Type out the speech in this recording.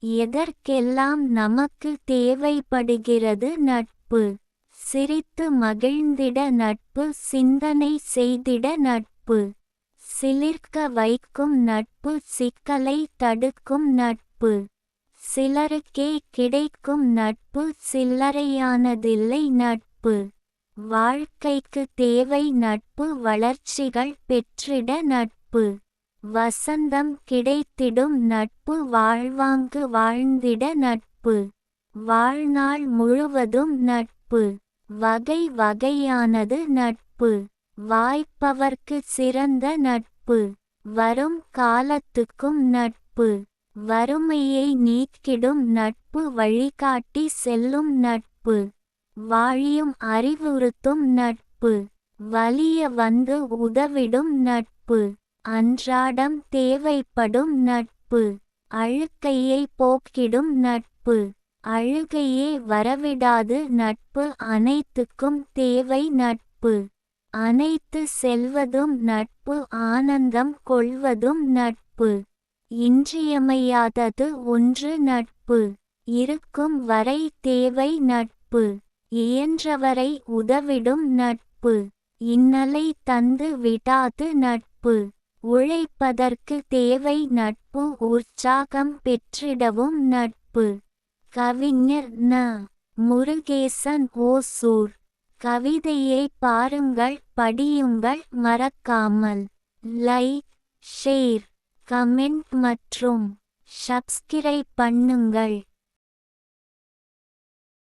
எதற்கெல்லாம் நமக்கு தேவைப்படுகிறது நட்பு? சிரித்து மகிழ்ந்திட நட்பு சிந்தனை செய்திட நட்பு. சிலிர்க்க வைக்கும் நட்பு சிக்கலை தடுக்கும் நட்பு. சிலருக்கே கிடைக்கும் நட்பு சில்லறையானதில்லை நட்பு. வாழ்க்கைக்கு தேவை நட்பு வளர்ச்சிகள் பெற்றிட நட்பு. வசந்தம் கிடைத்திடும் நட்பு வாழ்வாங்கு வாழ்ந்திட நட்பு. வாழ்நாள் முழுவதும் நட்பு. வகை வகையானது நட்பு. வாய்ப்பவர்க்கு சிறந்த நட்பு. வரும் காலத்துக்கும் நட்பு. வறுமையை நீக்கிடும் நட்பு வழிகாட்டி செல்லும் நட்பு. வாழியும் அறிவுறுத்தும் நட்பு. வலிய வந்து உதவிடும் நட்பு. அன்றாடம் தேவைப்படும் நட்பு. அழுக்கையை போக்கிடும் நட்பு. அழுகையே வரவிடாது நட்பு. அனைத்துக்கும் தேவை நட்பு. அனைத்து செல்வதும் நட்பு. ஆனந்தம் கொள்வதும் நட்பு. இன்றியமையாதது ஒன்று நட்பு. இருக்கும் வரை தேவை நட்பு. இயன்றவரை உதவிடும் நட்பு. இன்னலை தந்து விடாது நட்பு. உழைப்பதற்கு தேவை நட்பு உற்சாகம் பெற்றிடவும் நட்பு. கவிஞர் ந. முருகேசன் ஓசூர். கவிதையை பாருங்கள் படியுங்கள் மறக்காமல். லைக் ஷேர் கமெண்ட் மற்றும் சப்ஸ்கிரைப் பண்ணுங்கள்.